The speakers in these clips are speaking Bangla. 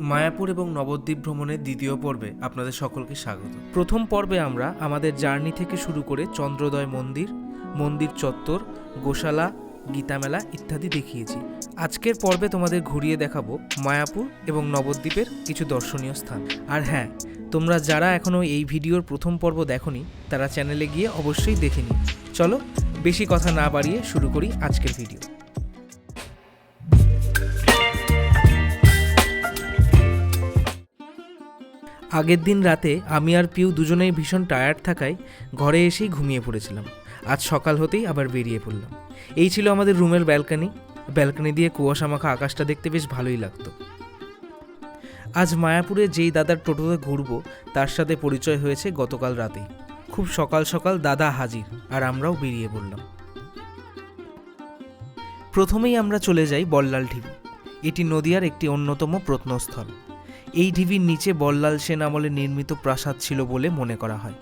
মায়াপুর এবং নবদ্বীপ ভ্রমণের দ্বিতীয় পর্বে আপনাদের সকলকে স্বাগত। প্রথম পর্বে আমরা আমাদের জার্নি থেকে শুরু করে চন্দ্রোদয় মন্দির মন্দির চত্বর, গোশালা, গীতামেলা ইত্যাদি দেখিয়েছি। আজকের পর্বে তোমাদের ঘুরিয়ে দেখাবো মায়াপুর এবং নবদ্বীপের কিছু দর্শনীয় স্থান। আর হ্যাঁ তোমরা যারা এখনও এই ভিডিওর প্রথম পর্ব দেখোনি, তারা চ্যানেলে গিয়ে অবশ্যই দেখে নিও। চলো, বেশি কথা না বাড়িয়ে শুরু করি আজকের ভিডিও। আগের দিন রাতে আমি আর পিউ দুজনেই ভীষণ টায়ার্ড থাকায় ঘরে এসেই ঘুমিয়ে পড়েছিলাম। আজ সকাল হতেই আবার বেরিয়ে পড়লাম। এই ছিল আমাদের রুমের ব্যালকনি। ব্যালকনি দিয়ে কুয়াশা মাখা আকাশটা দেখতে বেশ ভালোই লাগতো। আজ মায়াপুরে যেই দাদার টোটোতে ঘুরবো, তার সাথে পরিচয় হয়েছে গতকাল রাতেই। খুব সকাল সকাল দাদা হাজির, আর আমরাও বেরিয়ে পড়লাম। প্রথমেই আমরা চলে যাই বল্লাল ঢিবি। এটি নদিয়ার একটি অন্যতম প্রত্নস্থল। এই ঢিবির নিচে বল্লাল সেন আমলে নির্মিত প্রাসাদ ছিল বলে মনে করা হয়।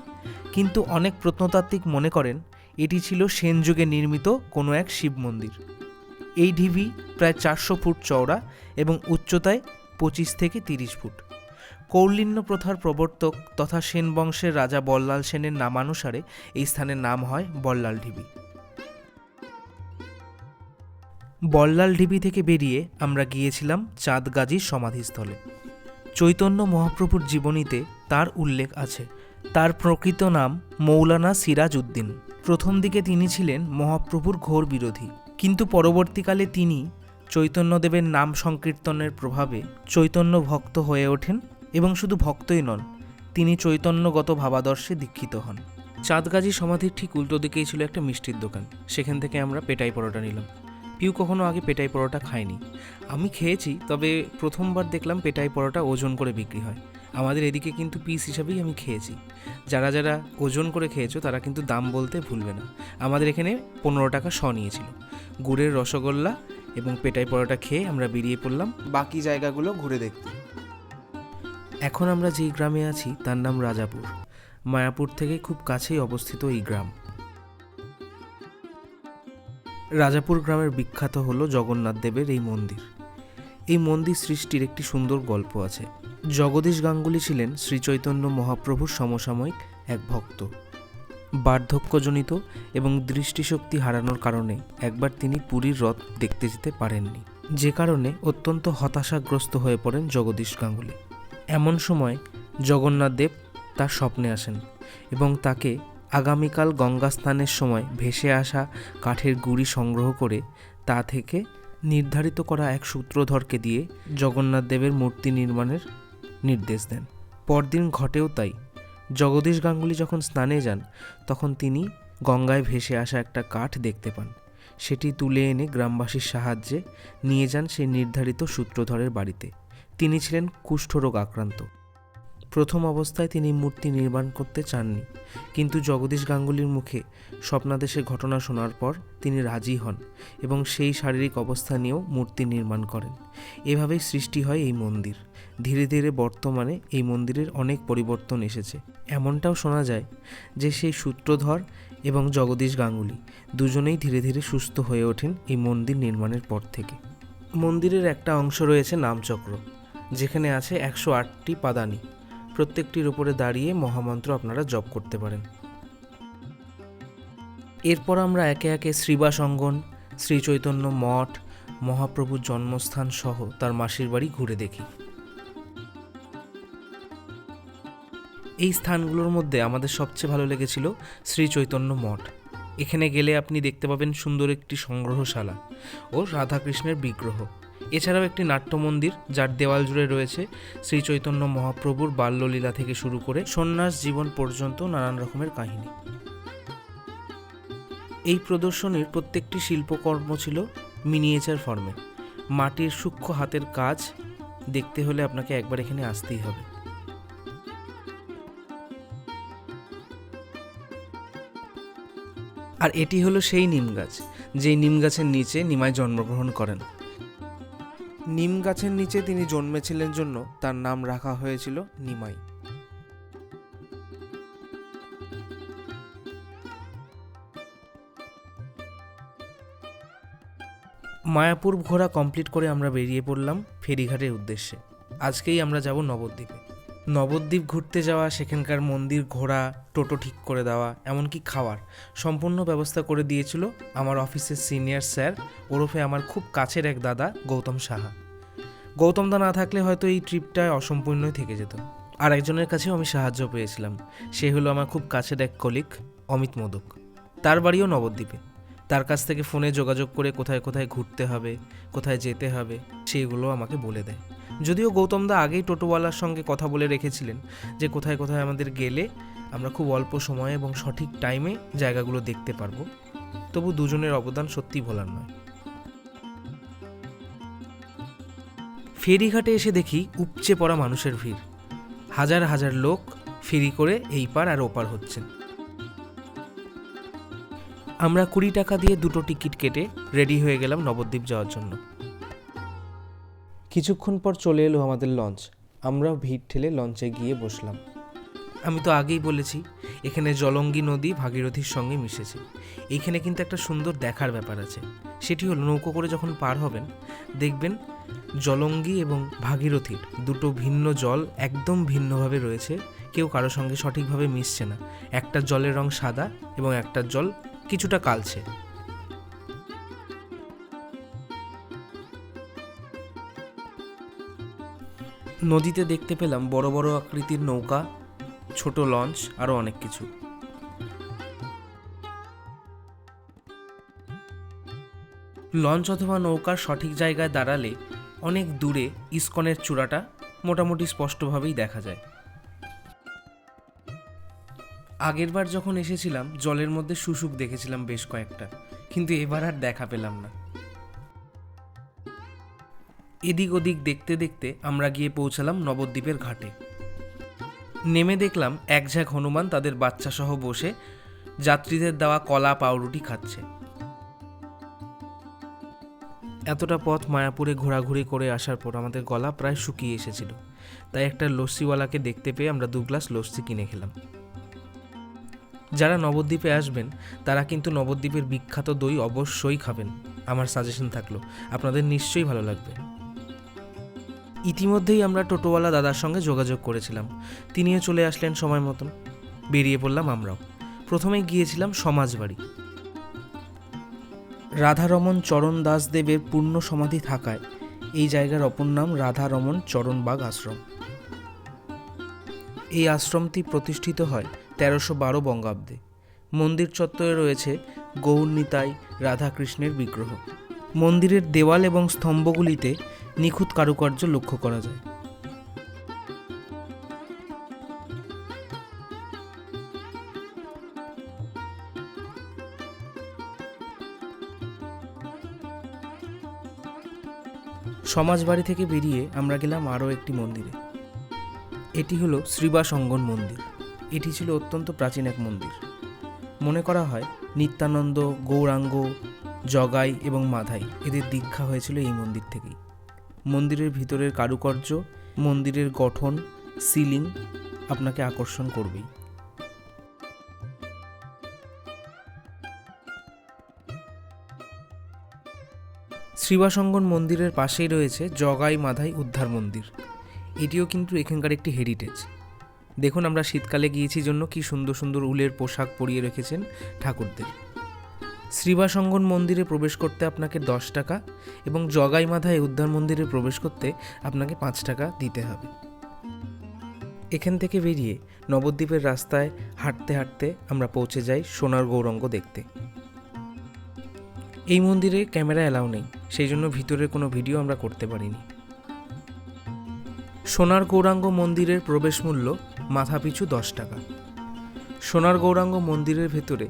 কিন্তু অনেক প্রত্নতাত্ত্বিক মনে করেন, এটি ছিল সেন যুগে নির্মিত কোনো এক শিব মন্দির। এই ঢিবি প্রায় চারশো ফুট চওড়া এবং উচ্চতায় পঁচিশ থেকে তিরিশ ফুট। কৌলিন্য প্রথার প্রবর্তক তথা সেন বংশের রাজা বল্লাল সেনের নামানুসারে এই স্থানের নাম হয় বল্লাল ঢিবি। বল্লাল ঢিবি থেকে বেরিয়ে আমরা গিয়েছিলাম চাঁদগাজীর সমাধিস্থলে। চৈতন্য মহাপ্রভুর জীবনীতে তার উল্লেখ আছে। তার প্রকৃত নাম মৌলানা সিরাজ উদ্দিন। প্রথম দিকে তিনি ছিলেন মহাপ্রভুর ঘোর বিরোধী। কিন্তু পরবর্তীকালে তিনি চৈতন্যদেবের নাম সংকীর্তনের প্রভাবে চৈতন্য ভক্ত হয়ে ওঠেন এবং শুধু ভক্তই নন, তিনি চৈতন্যগত ভাবাদর্শে দীক্ষিত হন। চাঁদগাজী সমাধির ঠিক উল্টো দিকেই ছিল একটা মিষ্টির দোকান। সেখান থেকে আমরা পেটাই পরোটা নিলাম। পিউ কখনো আগে পেটাই পরোটা খায়নি। আমি খেয়েছি তবে প্রথমবার দেখলাম পেটাই পরোটা ওজন করে বিক্রি হয়। আমাদের এদিকে কিন্তু পিস হিসাবেই আমি খেয়েছি। যারা যারা ওজন করে খেয়েছো তারা কিন্তু দাম বলতে ভুলবে না। আমাদের এখানে পনেরো টাকা শ নিয়েছিল। গুড়ের রসগোল্লা এবং পেটাই পরোটা খেয়ে আমরা বেরিয়ে পড়লাম। বাকি জায়গাগুলো ঘুরে দেখতে। এখন আমরা যেই গ্রামে আছি তার নাম রাজাপুর। মায়াপুর থেকে খুব কাছেই অবস্থিত এই গ্রাম। রাজাপুর গ্রামের বিখ্যাত হলো জগন্নাথ দেবের এই মন্দির। এই মন্দির সৃষ্টির একটি সুন্দর গল্প আছে। জগদীশ গাঙ্গুলি ছিলেন শ্রীচৈতন্য মহাপ্রভুর সমসাময়িক এক ভক্ত। বার্ধক্যজনিত এবং দৃষ্টিশক্তি হারানোর কারণে একবার তিনি পুরীর রথ দেখতে যেতে পারেননি। যে কারণে অত্যন্ত হতাশাগ্রস্ত হয়ে পড়েন জগদীশ গাঙ্গুলি। এমন সময় জগন্নাথ দেব তার স্বপ্নে আসেন এবং তাকে আগামীকাল গঙ্গা স্নানের সময় ভেসে আসা কাঠের গুড়ি সংগ্রহ করে তা থেকে নির্ধারিত করা এক সূত্রধরকে দিয়ে জগন্নাথ দেবের মূর্তি নির্মাণের নির্দেশ দেন। পরদিন ঘটেও তাই। জগদীশ গাঙ্গুলি যখন স্নানে যান, তখন তিনি গঙ্গায় ভেসে আসা একটা কাঠ দেখতে পান। সেটি তুলে এনে গ্রামবাসীর সাহায্যে নিয়ে যান সেই নির্ধারিত সূত্রধরের বাড়িতে। তিনি ছিলেন কুষ্ঠরোগ আক্রান্ত। প্রথম অবস্থায় তিনি মূর্তি নির্মাণ করতে চাননি। কিন্তু জগদীশ গাঙ্গুলির মুখে স্বপ্নাদেশের ঘটনা শোনার পর তিনি রাজি হন এবং সেই শারীরিক অবস্থা নিয়েও মূর্তি নির্মাণ করেন। এভাবেই সৃষ্টি হয় এই মন্দির। ধীরে ধীরে বর্তমানে এই মন্দিরের অনেক পরিবর্তন এসেছে। এমনটাও শোনা যায় যে সেই সূত্রধর এবং জগদীশ গাঙ্গুলি দুজনেই ধীরে ধীরে সুস্থ হয়ে ওঠেন এই মন্দির নির্মাণের পর থেকে। মন্দিরের একটা অংশ রয়েছে নামচক্র, যেখানে আছে একশো আটটি পাদানি। প্রত্যেকটির উপরে দাঁড়িয়ে মহামন্ত্র আপনারা জপ করতে পারেন। এরপর আমরা একে একে শ্রীবাসঙ্গন শ্রী চৈতন্য মঠ, মহাপ্রভুর জন্মস্থান সহ তার মাসির বাড়ি ঘুরে দেখি। এই স্থানগুলোর মধ্যে আমাদের সবচেয়ে ভালো লেগেছিল শ্রীচৈতন্য মঠ। এখানে গেলে আপনি দেখতে পাবেন সুন্দর একটি সংগ্রহশালা ও রাধাকৃষ্ণের বিগ্রহ। এছাড়াও একটি নাট্য মন্দির যার দেওয়াল জুড়ে রয়েছে শ্রী চৈতন্য মহাপ্রভুর বাল্যলীলা থেকে শুরু করে সন্ন্যাস জীবন পর্যন্ত নানান রকমের কাহিনী। এই প্রদর্শনীর প্রত্যেকটি শিল্পকর্ম ছিল মিনিয়েচার ফর্মে। মাটির সূক্ষ্ম হাতের কাজ দেখতে হলে আপনাকে একবার এখানে আসতেই হবে। আর এটি হলো সেই নিম গাছ যেই নিম গাছের নিচে নিমাই জন্মগ্রহণ করেন। নিম গাছের নিচে তিনি জন্মেছিলেন জন্য তার নাম রাখা হয়েছিল নিমাই। মায়াপুর ঘোরা কমপ্লিট করে আমরা বেরিয়ে পড়লাম ফেরিঘাটের উদ্দেশ্যে। আজকেই আমরা যাব নবদ্বীপে। নবদ্বীপ ঘুরতে যাওয়া, সেখানকার মন্দির ঘোরা, টোটো ঠিক করে দেওয়া, এমনকি খাওয়ার সম্পূর্ণ ব্যবস্থা করে দিয়েছিল আমার অফিসের সিনিয়র স্যার। ওরফে আমার খুব কাছের এক দাদা, গৌতম সাহা। গৌতম দা না থাকলে হয়তো এই ট্রিপটা অসম্পূর্ণই থেকে যেত। আর একজনের কাছেও আমি সাহায্য পেয়েছিলাম। সে হলো আমার খুব কাছের এক কলিক অমিত মোদক। তার বাড়িও নবদ্বীপে। তার কাছ থেকে ফোনে যোগাযোগ করে কোথায় কোথায় ঘুরতে হবে, কোথায় যেতে হবে, সেইগুলো আমাকে বলে দেয়। যদিও গৌতম দা আগেই টোটোওয়ালার সঙ্গে কথা বলে রেখেছিলেন যে কোথায় কোথায় আমাদের গেলে আমরা খুব অল্প সময়ে এবং সঠিক টাইমে জায়গাগুলো দেখতে পারব। তবু দুজনের অবদান সত্যি ভোলার নয়। ফেরিঘাটে এসে দেখি উপচে পড়া মানুষের ভিড়। হাজার হাজার লোক ফেরি করে এই পার আর ওপার হচ্ছেন। আমরা কুড়ি টাকা দিয়ে দুটো টিকিট কেটে রেডি হয়ে গেলাম নবদ্বীপ যাওয়ার জন্য। কিছুক্ষণ পর চলে এলো আমাদের লঞ্চ আমরাও ভিড় ঠেলে লঞ্চে গিয়ে বসলাম। আমি তো আগেই বলেছি, এখানে জলঙ্গি নদী ভাগীরথীর সঙ্গে মিশেছে। এইখানে কিন্তু একটা সুন্দর দেখার ব্যাপার আছে। সেটি হলো নৌকো করে যখন পার হবেন, দেখবেন জলঙ্গি এবং ভাগীরথীর দুটো ভিন্ন জল একদম ভিন্নভাবে রয়েছে। কেউ কারও সঙ্গে সঠিকভাবে মিশছে না। একটা জলের রং সাদা এবং একটা জল কিছুটা কালছে নদীতে দেখতে পেলাম বড় বড় আকৃতির নৌকা, ছোট লঞ্চ আরও অনেক কিছু। লঞ্চ অথবা নৌকার সঠিক জায়গায় দাঁড়ালে অনেক দূরে ইস্কনের চূড়াটা মোটামুটি স্পষ্টভাবেই দেখা যায়। আগেরবার যখন এসেছিলাম, জলের মধ্যে শুশুক দেখেছিলাম বেশ কয়েকটা, কিন্তু এবার আর দেখা পেলাম না। এদিক ওদিক দেখতে দেখতে আমরা গিয়ে পৌঁছালাম নবদ্বীপের ঘাটে। নেমে দেখলাম এক ঝাঁক হনুমান তাদের বাচ্চা সহ বসে যাত্রীদের দেওয়া কলা পাউরুটি খাচ্ছে। এতটা পথ মায়াপুরে ঘোরাঘুরি করে আসার পর আমাদের গলা প্রায় শুকিয়ে এসেছিল। তাই একটা লস্যিওয়ালাকে দেখতে পেয়ে আমরা দু গ্লাস লস্যি কিনে খেলাম। যারা নবদ্বীপে আসবেন, তারা কিন্তু নবদ্বীপের বিখ্যাত দই অবশ্যই খাবেন। আমার সাজেশন থাকল, আপনাদের নিশ্চয়ই ভালো লাগবে। ইতিমধ্যেই আমরা টোটোওয়ালা দাদার সঙ্গে যোগাযোগ করেছিলাম। তিনিও চলে আসলেন সময় মতন। বেরিয়ে পড়লাম আমরাও। প্রথমে গিয়েছিলাম সমাজবাড়ি। রাধারমন চরণ দাসদেবের পূর্ণ সমাধি থাকায় এই জায়গার অপর নাম রাধারমন চরণবাগ আশ্রম। এই আশ্রমটি প্রতিষ্ঠিত হয় তেরোশো বারো বঙ্গাব্দে। মন্দির চত্বরে রয়েছে গৌর নিতাই রাধাকৃষ্ণের বিগ্রহ। মন্দিরের দেওয়াল এবং স্তম্ভগুলিতে নিখুঁত কারুকার্য লক্ষ্য করা যায়। সমাজবাড়ি থেকে বেরিয়ে আমরা গেলাম আরও একটি মন্দিরে। এটি হলো শ্রীবাস অঙ্গন মন্দির। এটি ছিল অত্যন্ত প্রাচীন এক মন্দির। মনে করা হয় নিত্যানন্দ, গৌরাঙ্গ জগাই এবং মাধাই, এদের দীক্ষা হয়েছিল এই মন্দির থেকেই। মন্দিরের ভিতরের কারুকার্য, মন্দিরের গঠন, সিলিং আপনাকে আকর্ষণ করবেই। শ্রীবাসঙ্গন মন্দিরের পাশেই রয়েছে জগাই মাধাই উদ্ধার মন্দির। এটিও কিন্তু এখানকার একটি হেরিটেজ দেখুন আমরা শীতকালে গিয়েছি জন্য কি সুন্দর সুন্দর উলের পোশাক পরিয়ে রেখেছেন ঠাকুরদের। শ্রীবাসঙ্গন মন্দিরে প্রবেশ করতে আপনাকে দশ টাকা এবং জগাই মাধায় উদ্যান মন্দিরে প্রবেশ করতে আপনাকে পাঁচ টাকা দিতে হবে। এখান থেকে বেরিয়ে নবদ্বীপের রাস্তায় হাঁটতে হাঁটতে আমরা পৌঁছে যাই সোনার গৌরঙ্গ দেখতে। এই মন্দিরে ক্যামেরা অ্যালাউ নেই, সেই জন্য ভিতরে কোনো ভিডিও আমরা করতে পারিনি। সোনার গৌরাঙ্গ মন্দিরের প্রবেশ মূল্য মাথাপিছু দশ টাকা। সোনার গৌরাঙ্গ মন্দিরের ভেতরে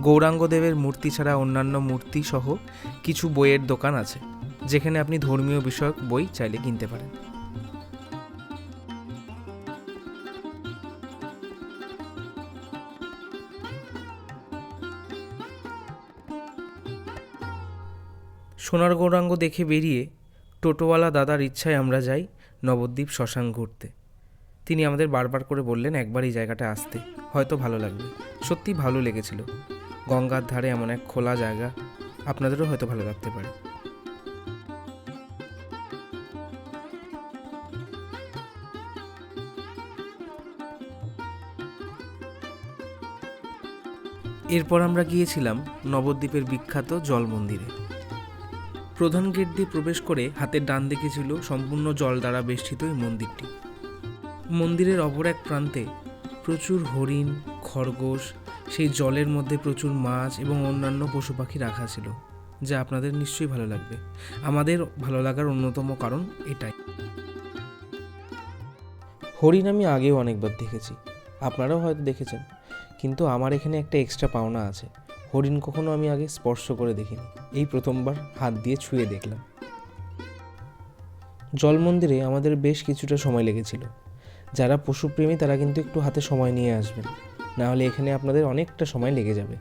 গৌরাঙ্গদেবের মূর্তি ছাড়া অন্যান্য মূর্তি সহ কিছু বইয়ের দোকান আছে, যেখানে আপনি ধর্মীয় বিষয়ক বই চাইলে কিনতে পারেন। সোনার গৌরাঙ্গ দেখে বেরিয়ে টোটোওয়ালা দাদার ইচ্ছায় আমরা যাই নবদ্বীপ শ্মশান ঘুরতে। তিনি আমাদের বারবার করে বললেন, একবার এই জায়গাটা আসতে, হয়তো ভালো লাগবে। সত্যি ভালো লেগেছিল। গঙ্গার ধারে এমন এক খোলা জায়গা আপনাদেরও হয়তো ভালো লাগতে পারে। এরপর আমরা গিয়েছিলাম নবদ্বীপের বিখ্যাত জল মন্দিরে। প্রধান গেট দিয়ে প্রবেশ করে হাতের ডান দিকে ছিল সম্পূর্ণ জল দ্বারা বেষ্টিত এই মন্দিরটি। মন্দিরের অপর এক প্রান্তে প্রচুর হরিণ, খরগোশ সেই জলের মধ্যে প্রচুর মাছ এবং অন্যান্য পশু পাখি রাখা ছিল, যা আপনাদের নিশ্চয়ই ভালো লাগবে। আমাদের ভালো লাগার অন্যতম কারণ এটাই। হরিণ আমি আগেও অনেকবার দেখেছি, আপনারাও হয়তো দেখেছেন, কিন্তু আমার এখানে একটা এক্সট্রা পাওনা আছে। হরিণ কখনো আমি আগে স্পর্শ করে দেখিনি, এই প্রথমবার হাত দিয়ে ছুঁয়ে দেখলাম। জল মন্দিরে আমাদের বেশ কিছুটা সময় লেগেছিল। যারা পশুপ্রেমী তারা কিন্তু একটু হাতে সময় নিয়ে আসবেন। না হলে এখানে আপনাদের অনেকটা সময় লেগে যাবে।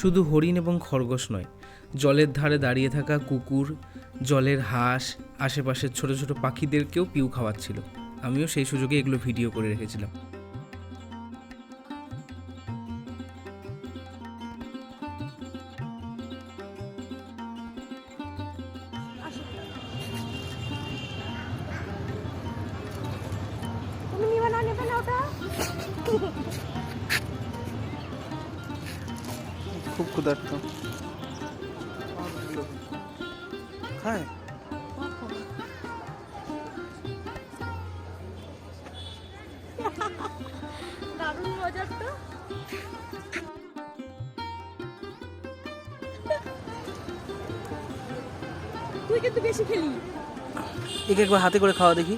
শুধু হরিণ এবং খরগোশ নয়, জলের ধারে দাঁড়িয়ে থাকা কুকুর, জলের হাঁস, আশেপাশের ছোট ছোট পাখিদেরকেও পিউ খাওয়াচ্ছিল। আমিও সেই সুযোগে এগুলো ভিডিও করে রেখেছিলাম। খুব ক্ষুধার্ত। খায় দারুণ মজার তো। তুই কিন্তু বেশি খেলি। একে একবার হাতে করে খাওয়া দেখি।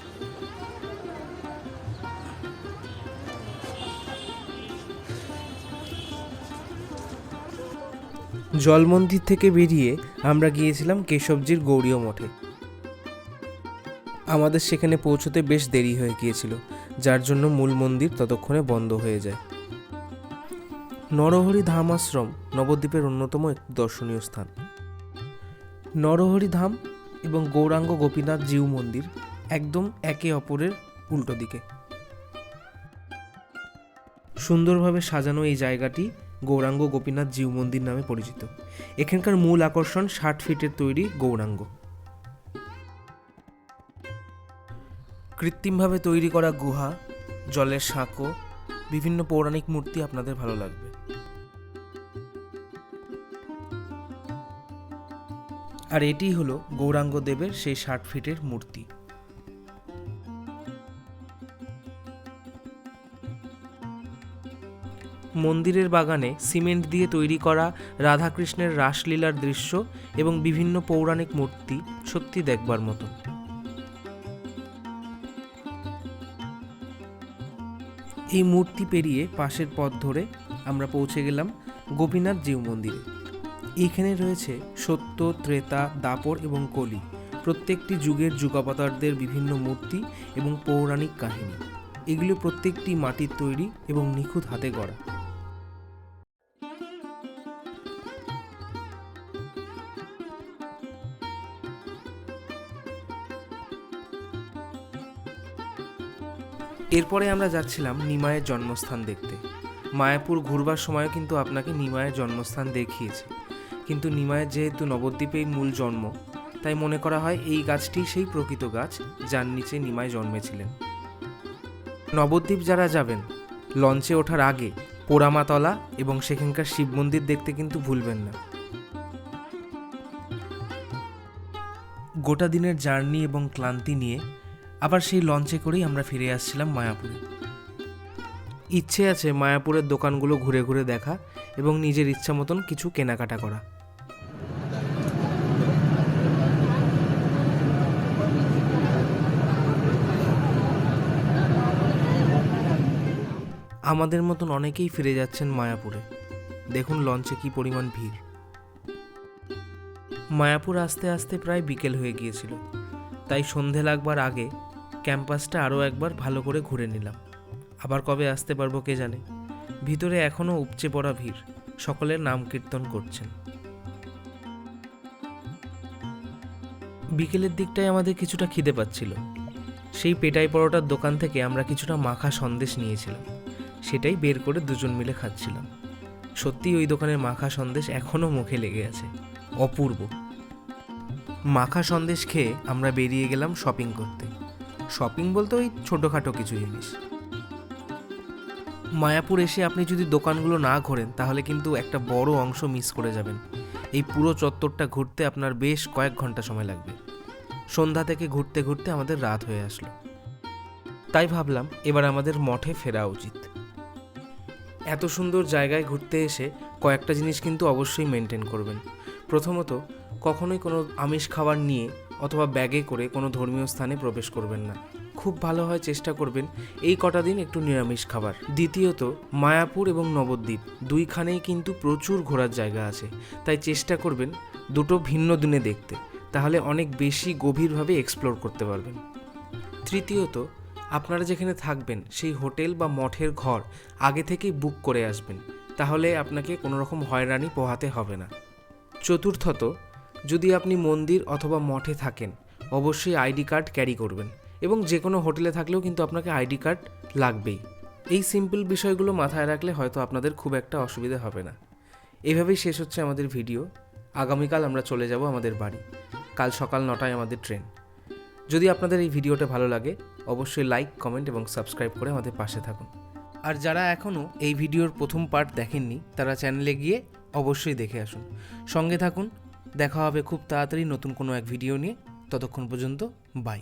জল মন্দির থেকে বেরিয়ে আমরা গিয়েছিলাম কেশবজির গৌরীয় মঠে। আমাদের সেখানে পৌঁছতে বেশ দেরি হয়ে গিয়েছিল, যার জন্য মূল মন্দির ততক্ষণে বন্ধ হয়ে যায়। নরহরি ধাম আশ্রম নবদ্বীপের অন্যতম একটি দর্শনীয় স্থান। নরহরি ধাম এবং গৌরাঙ্গ গোপীনাথ জিউ মন্দির একদম একে অপরের উল্টো দিকে। সুন্দরভাবে সাজানো এই জায়গাটি গৌরাঙ্গ গোপীনাথ জিউ মন্দির নামে পরিচিত। এখানকার মূল আকর্ষণ ষাট ফিটের তৈরি গৌরাঙ্গ। কৃত্রিমভাবে তৈরি করা গুহা, জলের সাঁকো, বিভিন্ন পৌরাণিক মূর্তি আপনাদের ভালো লাগবে। আর এটি হলো গৌরাঙ্গ দেবের সেই ষাট ফিটের মূর্তি। মন্দিরের বাগানে সিমেন্ট দিয়ে তৈরি করা রাধাকৃষ্ণের রাসলীলার দৃশ্য এবং বিভিন্ন পৌরাণিক মূর্তি সত্যি দেখবার মতো। এই মূর্তি পেরিয়ে পাশের পথ ধরে আমরা পৌঁছে গেলাম গোপীনাথ জিউ মন্দিরে। এইখানে রয়েছে সত্য, ত্রেতা, দাপর এবং কলি, প্রত্যেকটি যুগের যুগাবতারদের বিভিন্ন মূর্তি এবং পৌরাণিক কাহিনী। এগুলো প্রত্যেকটি মাটির তৈরি এবং নিখুঁত হাতে গড়া। এরপরে আমরা যাচ্ছিলাম নিমায়ের জন্মস্থান দেখতে। মায়াপুর ঘুরবার সময়ও কিন্তু আপনাকে নিমায়ের জন্মস্থান দেখিয়েছে। কিন্তু নিমায়ের যেহেতু নবদ্বীপেই মূল জন্ম, তাই মনে করা হয় এই গাছটি সেই প্রকৃত গাছ যার নিচে নিমায় জন্মেছিলেন। নবদ্বীপ যারা যাবেন, লঞ্চে ওঠার আগে পোড়ামাতলা এবং সেখানকার শিব মন্দির দেখতে কিন্তু ভুলবেন না। গোটা দিনের জার্নি এবং ক্লান্তি নিয়ে আবার সেই লঞ্চে করেই আমরা ফিরে আসছিলাম মায়াপুরে। ইচ্ছে আছে মায়াপুরের দোকানগুলো ঘুরে ঘুরে দেখা এবং নিজের ইচ্ছা মতন কিছু কেনাকাটা করা। আমাদের মতন অনেকেই ফিরে যাচ্ছেন মায়াপুরে। দেখুন লঞ্চে কি পরিমাণ ভিড়। মায়াপুর আস্তে আস্তে প্রায় বিকেল হয়ে গিয়েছিল। তাই সন্ধে লাগবার আগে ক্যাম্পাসটা আরও একবার ভালো করে ঘুরে নিলাম। আবার কবে আসতে পারব কে জানে? ভিতরে এখনও উপচে পড়া ভিড়। সকলের নাম কীর্তন করছেন। বিকেলের দিকটায় আমাদের কিছুটা খিদে পাচ্ছিল। সেই পেটাই পরোটার দোকান থেকে আমরা কিছুটা মাখা সন্দেশ নিয়েছিলাম। সেটাই বের করে দুজন মিলে খাচ্ছিলাম। সত্যি ওই দোকানের মাখা সন্দেশ এখনও মুখে লেগে আছে। অপূর্ব। মাখা সন্দেশ খেয়ে আমরা বেরিয়ে গেলাম শপিং করতে। শপিং বলতে ওই ছোটোখাটো কিছু জিনিস। মায়াপুর এসে আপনি যদি দোকানগুলো না ঘোরেন, তাহলে কিন্তু একটা বড় অংশ মিস করে যাবেন। এই পুরো চত্বরটা ঘুরতে আপনার বেশ কয়েক ঘণ্টা সময় লাগবে। সন্ধ্যা থেকে ঘুরতে ঘুরতে আমাদের রাত হয়ে আসলো। তাই ভাবলাম, এবার আমাদের মঠে ফেরা উচিত। এত সুন্দর জায়গায় ঘুরতে এসে কয়েকটা জিনিস কিন্তু অবশ্যই মেনটেন করবেন। প্রথমত, কখনোই কোনো আমিষ খাবার নিয়ে অথবা ব্যাগে করে কোনো ধর্মীয় স্থানে প্রবেশ করবেন না। খুব ভালো হয় চেষ্টা করবেন এই কটা দিন একটু নিরামিষ খাবার। দ্বিতীয়ত, মায়াপুর এবং নবদ্বীপ দুইখানেই কিন্তু প্রচুর ঘোরার জায়গা আছে। তাই চেষ্টা করবেন দুটো ভিন্ন দিনে দেখতে। তাহলে অনেক বেশি গভীরভাবে এক্সপ্লোর করতে পারবেন। তৃতীয়ত, আপনারা যেখানে থাকবেন সেই হোটেল বা মঠের ঘর আগে থেকেই বুক করে আসবেন। তাহলে আপনাকে কোনো রকম হয়রানি পোহাতে হবে না। চতুর্থত যদি আপনি মন্দির অথবা মঠে থাকেন, অবশ্যই আইডি কার্ড ক্যারি করবেন এবং যে কোনো হোটেলে থাকলেও কিন্তু আপনাকে আইডি কার্ড লাগবেই। এই সিম্পল বিষয়গুলো মাথায় রাখলে হয়তো আপনাদের খুব একটা অসুবিধা হবে না। এভাবেই শেষ হচ্ছে আমাদের ভিডিও। আগামীকাল আমরা চলে যাব আমাদের বাড়ি। কাল সকাল নটায় আমাদের ট্রেন। যদি আপনাদের এই ভিডিওটা ভালো লাগে, অবশ্যই লাইক, কমেন্ট এবং সাবস্ক্রাইব করে আমাদের পাশে থাকুন। আর যারা এখনও এই ভিডিওর প্রথম পার্ট দেখেননি, তারা চ্যানেলে গিয়ে অবশ্যই দেখে আসুন। সঙ্গে থাকুন দেখা হবে খুব তাড়াতাড়ি নতুন কোনো এক ভিডিও নিয়ে। ততক্ষণ পর্যন্ত বাই